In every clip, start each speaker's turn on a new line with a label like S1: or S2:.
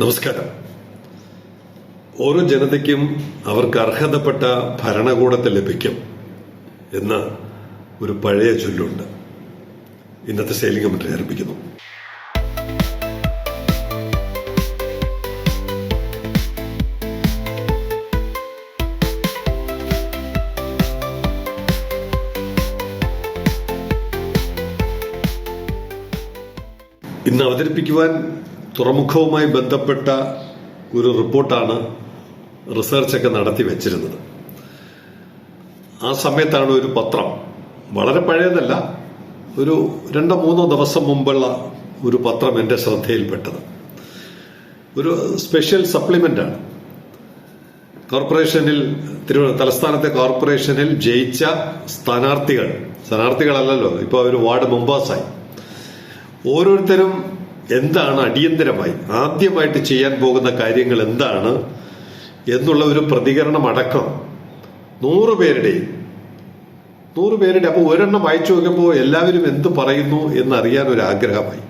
S1: നമസ്കാരം. ഓരോ ജനതയ്ക്കും അവർക്ക് അർഹതപ്പെട്ട ഭരണകൂടത്തെ ലഭിക്കും എന്ന ഒരു പഴയ ചൊല്ലുണ്ട്. ഇന്നത്തെ കമ്മിറ്റി ആരംഭിക്കുന്നു. ഇന്ന് അവതരിപ്പിക്കുവാൻ തുറമുഖവുമായി ബന്ധപ്പെട്ട ഒരു റിപ്പോർട്ടാണ് റിസർച്ചൊക്കെ നടത്തി വെച്ചിരുന്നത്. ആ സമയത്താണ് ഒരു പത്രം. വളരെ പഴയതല്ല ഒരു രണ്ടോ മൂന്നോ ദിവസം മുമ്പുള്ള ഒരു പത്രം എന്റെ ശ്രദ്ധയിൽപ്പെട്ടത്. ഒരു സ്പെഷ്യൽ സപ്ലിമെന്റ് ആണ് കോർപ്പറേഷനിൽ തലസ്ഥാനത്തെ കോർപ്പറേഷനിൽ ജയിച്ച സ്ഥാനാർത്ഥികൾ. സ്ഥാനാർത്ഥികളല്ലല്ലോ ഇപ്പോൾ അവർ വാർഡ് മെമ്പേഴ്സായി. ഓരോരുത്തരും എന്താണ് അടിയന്തരമായി? ആദ്യമായിട്ട് ചെയ്യാൻ പോകുന്ന കാര്യങ്ങൾ എന്താണ് എന്നുള്ള ഒരു പ്രതികരണം അടക്കം. നൂറ് പേരുടെയും നൂറ് പേരുടെ അപ്പോൾ ഒരെണ്ണം വായിച്ചു നോക്കുമ്പോൾ എല്ലാവരും എന്ത് പറയുന്നു എന്നറിയാൻ ഒരു ആഗ്രഹമായി.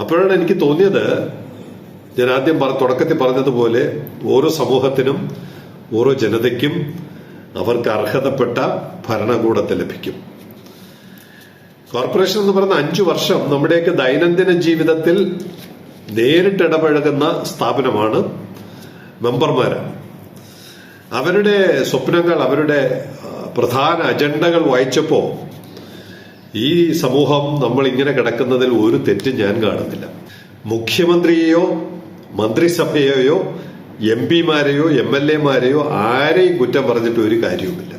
S1: അപ്പോഴാണ് എനിക്ക് തോന്നിയത് ഞാൻ ആദ്യം പറ തുടക്കത്തിൽ പറഞ്ഞതുപോലെ ഓരോ സമൂഹത്തിനും ഓരോ ജനതയ്ക്കും അവർക്ക് അർഹതപ്പെട്ട ഭരണകൂടത്തെ ലഭിക്കും. കോർപ്പറേഷൻ എന്ന് പറയുന്ന അഞ്ചു വർഷം നമ്മുടെയൊക്കെ ദൈനംദിന ജീവിതത്തിൽ നേരിട്ട് ഇടപഴകുന്ന സ്ഥാപനമാണ് മെമ്പർമാർ അവരുടെ സ്വപ്നങ്ങൾ അവരുടെ പ്രധാന അജണ്ടകൾ വായിച്ചപ്പോൾ ഈ സമൂഹം നമ്മൾ ഇങ്ങനെ കിടക്കുന്നതിൽ ഒരു തെറ്റും ഞാൻ കാണുന്നില്ല. മുഖ്യമന്ത്രിയെയോ മന്ത്രിസഭയെയോ എം പിമാരെയോ എം എൽ എമാരെയോ ആരെയും കുറ്റം പറഞ്ഞിട്ട് ഒരു കാര്യവുമില്ല.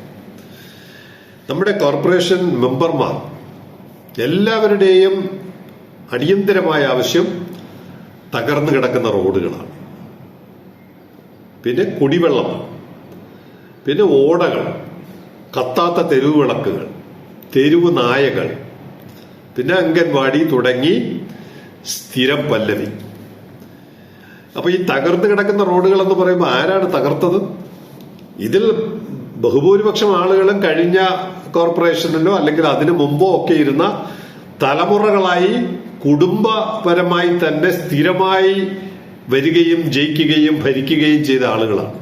S1: നമ്മുടെ കോർപ്പറേഷൻ മെമ്പർമാർ എല്ലാവരുടെയും അടിയന്തരമായ ആവശ്യം തകർന്നു കിടക്കുന്ന റോഡുകളാണ്. പിന്നെ കുടിവെള്ളം പിന്നെ ഓടകൾ കത്താത്ത തെരുവ് വിളക്കുകൾ തെരുവ് നായകൾ പിന്നെ അംഗൻവാടി തുടങ്ങി സ്ഥിരം പല്ലവി. അപ്പൊ ഈ തകർന്നു കിടക്കുന്ന റോഡുകൾ എന്ന് പറയുമ്പോൾ ആരാണ് തകർത്തത്? ഇതിൽ ബഹുഭൂരിപക്ഷം ആളുകളും കഴിഞ്ഞ കോർപ്പറേഷനിലോ അല്ലെങ്കിൽ അതിനു മുമ്പോ ഒക്കെ ഇരുന്ന തലമുറകളായി കുടുംബപരമായി തന്നെ സ്ഥിരമായി വരികയും ജയിക്കുകയും ഭരിക്കുകയും ചെയ്ത ആളുകളാണ്.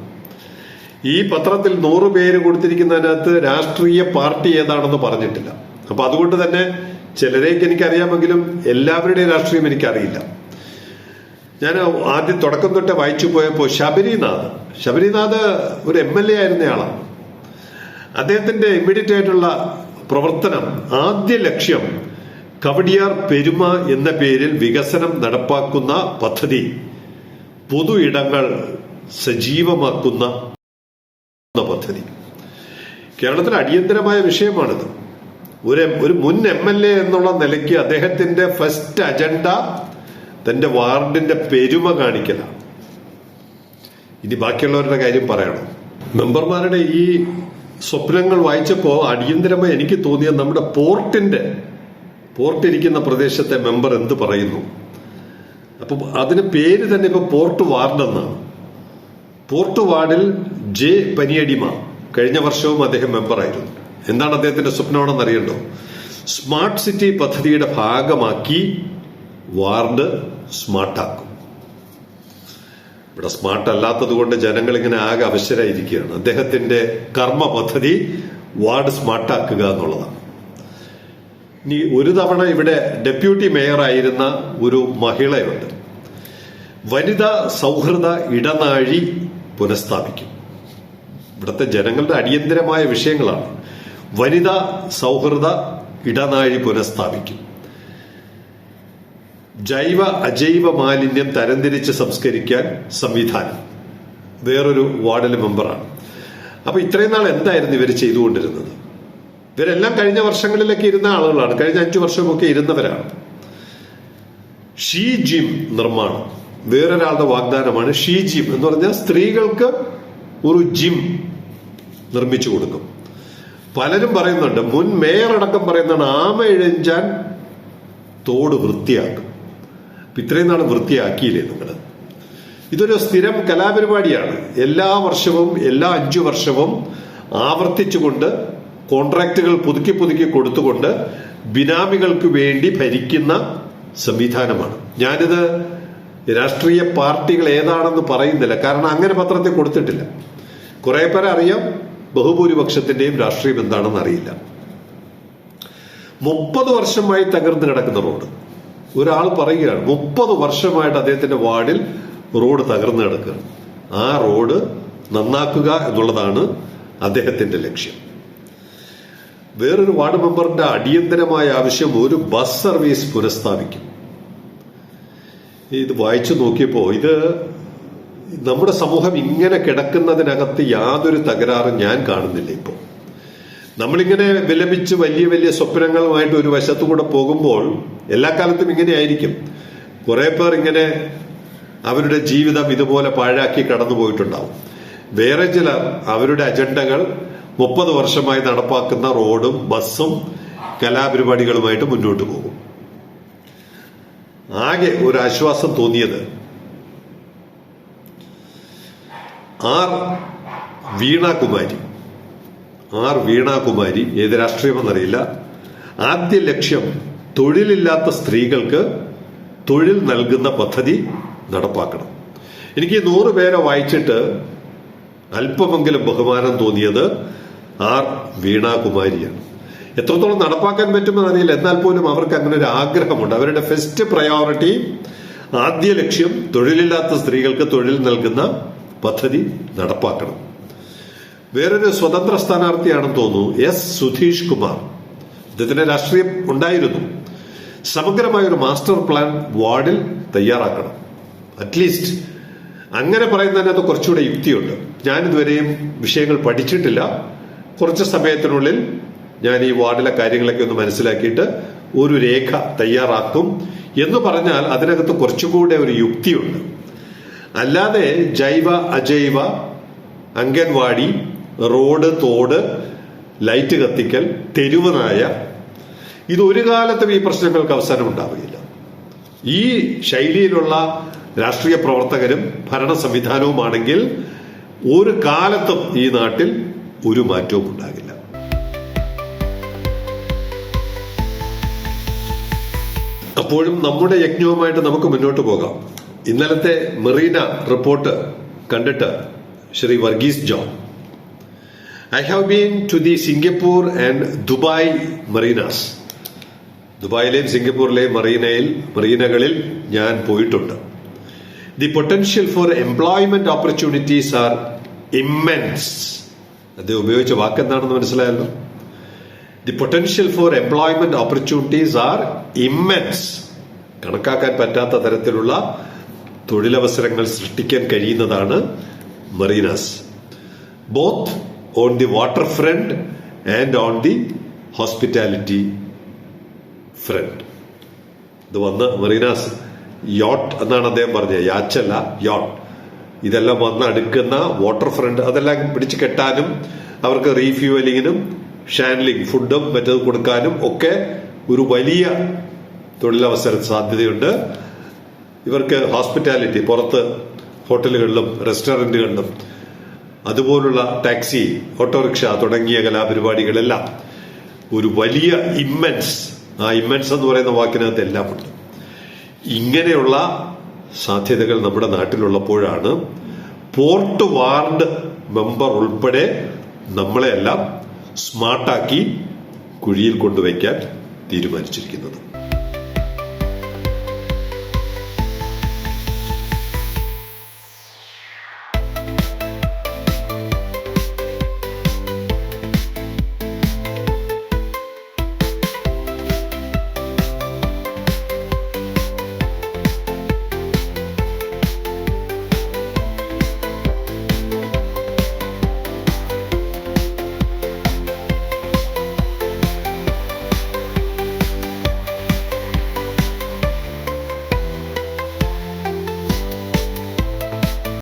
S1: ഈ പത്രത്തിൽ നൂറ് പേര് കൊടുത്തിരിക്കുന്നതിനകത്ത് രാഷ്ട്രീയ പാർട്ടി ഏതാണെന്ന് പറഞ്ഞിട്ടില്ല. അപ്പൊ അതുകൊണ്ട് തന്നെ ചിലരേക്ക് എനിക്കറിയാമെങ്കിലും എല്ലാവരുടെയും രാഷ്ട്രീയം എനിക്കറിയില്ല. ഞാൻ ആദ്യം തുടക്കം തൊട്ടേ വായിച്ചു പോയപ്പോൾ ശബരിനാഥ്. ശബരിനാഥ് ഒരു എം എൽ എ ആയിരുന്നയാളാണ് അദ്ദേഹത്തിന്റെ ഇമ്മീഡിയറ്റ് ആയിട്ടുള്ള പ്രവർത്തനം ആദ്യ ലക്ഷ്യം കവടിയാർ പെരുമ എന്ന പേരിൽ വികസനം നടപ്പാക്കുന്ന പദ്ധതി പൊതു ഇടങ്ങൾ സജീവമാക്കുന്ന പദ്ധതി. കേരളത്തിൽ അടിയന്തരമായ വിഷയമാണിത്. ഒരു ഒരു മുൻ എം എൽ എ എന്നുള്ള നിലയ്ക്ക് അദ്ദേഹത്തിന്റെ ഫസ്റ്റ് അജണ്ട തന്റെ വാർഡിന്റെ പെരുമ കാണിക്കലാണ്. ഇനി ബാക്കിയുള്ളവരുടെ കാര്യം പറയണം. മെമ്പർമാരുടെ ഈ സ്വപ്നങ്ങൾ വായിച്ചപ്പോൾ അടിയന്തരമായി എനിക്ക് തോന്നിയ നമ്മുടെ പോർട്ടിന്റെ പോർട്ട് ഇരിക്കുന്ന പ്രദേശത്തെ മെമ്പർ എന്ത് പറയുന്നു? അപ്പം അതിന് പേര് തന്നെ ഇപ്പൊ പോർട്ട് വാർഡ് എന്നാണ് പോർട്ട് വാർഡിൽ ജെ പനിയടിമ കഴിഞ്ഞ വർഷവും അദ്ദേഹം മെമ്പറായിരുന്നു. എന്താണ് അദ്ദേഹത്തിന്റെ സ്വപ്നമാണെന്ന് അറിയണ്ടോ? സ്മാർട്ട് സിറ്റി പദ്ധതിയുടെ ഭാഗമാക്കി വാർഡ് സ്മാർട്ടാക്കും. ഇവിടെ സ്മാർട്ട് അല്ലാത്തത് കൊണ്ട് ജനങ്ങൾ ഇങ്ങനെ ആകെ അവശരായിരിക്കുകയാണ് അദ്ദേഹത്തിന്റെ കർമ്മ പദ്ധതി വാർഡ് സ്മാർട്ടാക്കുക എന്നുള്ളതാണ്. ഇനി ഒരു തവണ ഇവിടെ ഡെപ്യൂട്ടി മേയറായിരുന്ന ഒരു മഹിളയുണ്ട്. വനിതാ സൗഹൃദ ഇടനാഴി പുനഃസ്ഥാപിക്കും. ഇവിടുത്തെ ജനങ്ങളുടെ അടിയന്തരമായ വിഷയങ്ങളാണ്. വനിതാ സൗഹൃദ ഇടനാഴി പുനഃസ്ഥാപിക്കും. ജൈവ അജൈവ മാലിന്യം തരംതിരിച്ച് സംസ്കരിക്കാൻ സംവിധാനം. വേറൊരു വാർഡിലെ മെമ്പറാണ്. അപ്പൊ ഇത്രയും നാൾ എന്തായിരുന്നു ഇവർ ചെയ്തുകൊണ്ടിരുന്നത്? ഇവരെല്ലാം കഴിഞ്ഞ വർഷങ്ങളിലൊക്കെ ഇരുന്ന ആളുകളാണ്. കഴിഞ്ഞ അഞ്ചു വർഷമൊക്കെ ഇരുന്നവരാണ്. ഷീ ജിം നിർമ്മാണം. വേറൊരാളുടെ വാഗ്ദാനമാണ് ഷീ ജിം എന്ന് പറഞ്ഞാൽ സ്ത്രീകൾക്ക് ഒരു ജിം നിർമ്മിച്ചു കൊടുക്കും. പലരും പറയുന്നുണ്ട് മുൻ മേയർ അടക്കം പറയുന്നതാണ് ആമ ഇഴഞ്ചാൻ തോട് വൃത്തിയാക്കും. ഇത്രയും നാൾ വൃത്തിയാക്കിയില്ലേ നിങ്ങൾ ഇതൊരു സ്ഥിരം കലാപരിപാടിയാണ്. എല്ലാ വർഷവും എല്ലാ അഞ്ചു വർഷവും ആവർത്തിച്ചുകൊണ്ട് കോൺട്രാക്റ്റുകൾ പുതുക്കി പുതുക്കി കൊടുത്തുകൊണ്ട് ബിനാമികൾക്ക് വേണ്ടി ഭരിക്കുന്ന സംവിധാനമാണ്. ഞാനിത് രാഷ്ട്രീയ പാർട്ടികൾ ഏതാണെന്ന് പറയുന്നില്ല. കാരണം അങ്ങനെ പത്രത്തിൽ കൊടുത്തിട്ടില്ല. കുറെ പേരെ അറിയാം. ബഹുഭൂരിപക്ഷത്തിന്റെയും രാഷ്ട്രീയം എന്താണെന്ന് അറിയില്ല. മുപ്പത് വർഷമായി തകർന്നു കിടക്കുന്ന റോഡ്. ഒരാൾ പറയുകയാണ് മുപ്പത് വർഷമായിട്ട് അദ്ദേഹത്തിന്റെ വാർഡിൽ റോഡ് തകർന്നു കിടക്കുക. ആ റോഡ് നന്നാക്കുക എന്നുള്ളതാണ് അദ്ദേഹത്തിന്റെ ലക്ഷ്യം. വേറൊരു വാർഡ് മെമ്പറിന്റെ അടിയന്തരമായ ആവശ്യം ഒരു ബസ് സർവീസ് പുനഃസ്ഥാപിക്കും. ഇത് വായിച്ചു നോക്കിയപ്പോ ഇത് നമ്മുടെ സമൂഹം ഇങ്ങനെ കിടക്കുന്നതിനകത്ത് യാതൊരു തകരാറും ഞാൻ കാണുന്നില്ല ഇപ്പോൾ. നമ്മളിങ്ങനെ വിലപിച്ച് വലിയ വലിയ സ്വപ്നങ്ങളുമായിട്ട് ഒരു വശത്തു കൂടെ പോകുമ്പോൾ എല്ലാ കാലത്തും ഇങ്ങനെയായിരിക്കും കുറെ പേർ ഇങ്ങനെ അവരുടെ ജീവിതം ഇതുപോലെ പാഴാക്കി കടന്നു പോയിട്ടുണ്ടാവും. വേറെ ചിലർ അവരുടെ അജണ്ടകൾ മുപ്പത് വർഷമായി നടപ്പാക്കുന്ന റോഡും ബസ്സും കലാപരിപാടികളുമായിട്ട് മുന്നോട്ട് പോകും. ആകെ ഒരു ആശ്വാസം തോന്നിയത് ആർ വീണാകുമാരി. ആർ വീണാകുമാരി ഏത് രാഷ്ട്രീയമെന്നറിയില്ല. ആദ്യ ലക്ഷ്യം തൊഴിലില്ലാത്ത സ്ത്രീകൾക്ക് തൊഴിൽ നൽകുന്ന പദ്ധതി നടപ്പാക്കണം. എനിക്ക് നൂറ് പേരെ വായിച്ചിട്ട് അല്പമെങ്കിലും ബഹുമാനം തോന്നിയത് ആർ വീണാകുമാരിയാണ്. എത്രത്തോളം നടപ്പാക്കാൻ പറ്റുമെന്ന് അറിയില്ല എന്നാൽ പോലും അവർക്ക് അങ്ങനെ ഒരു ആഗ്രഹമുണ്ട്. അവരുടെ ഫസ്റ്റ് പ്രയോറിറ്റി ആദ്യ ലക്ഷ്യം തൊഴിലില്ലാത്ത സ്ത്രീകൾക്ക് തൊഴിൽ നൽകുന്ന പദ്ധതി നടപ്പാക്കണം. വേറൊരു സ്വതന്ത്ര സ്ഥാനാർത്ഥിയാണെന്ന് തോന്നുന്നു. എസ്. സുധീഷ് കുമാർ. ഇദ്ദേഹത്തിന്റെ രാഷ്ട്രീയം ഉണ്ടായിരുന്നു. സമഗ്രമായ ഒരു മാസ്റ്റർ പ്ലാൻ വാർഡിൽ തയ്യാറാക്കണം. അറ്റ്ലീസ്റ്റ് അങ്ങനെ പറയുന്നതിനകത്ത് കുറച്ചുകൂടെ യുക്തിയുണ്ട്. ഞാൻ ഇതുവരെയും വിഷയങ്ങൾ പഠിച്ചിട്ടില്ല. കുറച്ച് സമയത്തിനുള്ളിൽ ഞാൻ ഈ വാർഡിലെ കാര്യങ്ങളൊക്കെ ഒന്ന് മനസ്സിലാക്കിയിട്ട് ഒരു രേഖ തയ്യാറാക്കും എന്ന് പറഞ്ഞാൽ അതിനകത്ത് കുറച്ചുകൂടെ ഒരു യുക്തിയുണ്ട്. അല്ലാതെ ജൈവ അജൈവ അംഗൻവാടി റോഡ് തോട് ലൈറ്റ് കത്തിക്കൽ തെരുവ് നായ ഇത് ഒരു കാലത്തും ഈ പ്രശ്നങ്ങൾക്ക് അവസാനം ഉണ്ടാവുകയില്ല. ഈ ശൈലിയിലുള്ള രാഷ്ട്രീയ പ്രവർത്തകരും ഭരണ സംവിധാനവുമാണെങ്കിൽ ഒരു കാലത്തും ഈ നാട്ടിൽ ഒരു മാറ്റവും ഉണ്ടാകില്ല. അപ്പോഴും നമ്മുടെ യജ്ഞവുമായിട്ട് നമുക്ക് മുന്നോട്ട് പോകാം. ഇന്നലത്തെ മെറീന റിപ്പോർട്ട് കണ്ടിട്ട് Shri Varghese John I have been to the Singapore and Dubai marinas ദുബായിലെയും സിംഗപ്പൂരിലെയും മറീനയിൽ മറീനകളിൽ ഞാൻ പോയിട്ടുണ്ട്. The potential for employment opportunities are immense അത് ഉപയോഗിച്ച വാക്കെന്താണെന്ന് മനസ്സിലായല്ലോ? The potential for employment opportunities are immense കണക്കാക്കാൻ പറ്റാത്ത തരത്തിലുള്ള തൊഴിലവസരങ്ങൾ സൃഷ്ടിക്കാൻ കഴിയുന്നതാണ് marinas both on the waterfront and on the hospitality front ഇത് വന്ന് മറീനാസ് യോട്ട് എന്നാണ് അദ്ദേഹം പറഞ്ഞത്. യാച്ചല്ല യോട്ട്. ഇതെല്ലാം വന്ന് അടുക്കുന്ന വാട്ടർ ഫ്രണ്ട് അതെല്ലാം പിടിച്ചു കെട്ടാനും അവർക്ക് റീഫ്യൂവലിങ്ങിനും ഷാൻലിംഗ് ഫുഡും മറ്റത് കൊടുക്കാനും ഒക്കെ ഒരു വലിയ തൊഴിലവസര സാധ്യതയുണ്ട്. ഇവർക്ക് ഹോസ്പിറ്റാലിറ്റി പുറത്ത് ഹോട്ടലുകളിലും റെസ്റ്റോറന്റുകളിലും അതുപോലുള്ള ടാക്സി ഓട്ടോറിക്ഷ തുടങ്ങിയ കലാപരിപാടികളെല്ലാം ഒരു വലിയ ഇമ്മൻസ് ആ ഇമ്മൻസ് എന്ന് പറയുന്ന വാക്കിനകത്ത് എല്ലാം ഉണ്ട്. ഇങ്ങനെയുള്ള സാധ്യതകൾ നമ്മുടെ നാട്ടിലുള്ളപ്പോഴാണ് പോർട്ട് വാർഡ് മെമ്പർ ഉൾപ്പെടെ നമ്മളെല്ലാം സ്മാർട്ടാക്കി കുഴിയിൽ കൊണ്ടുവയ്ക്കാൻ തീരുമാനിച്ചിരിക്കുന്നത്.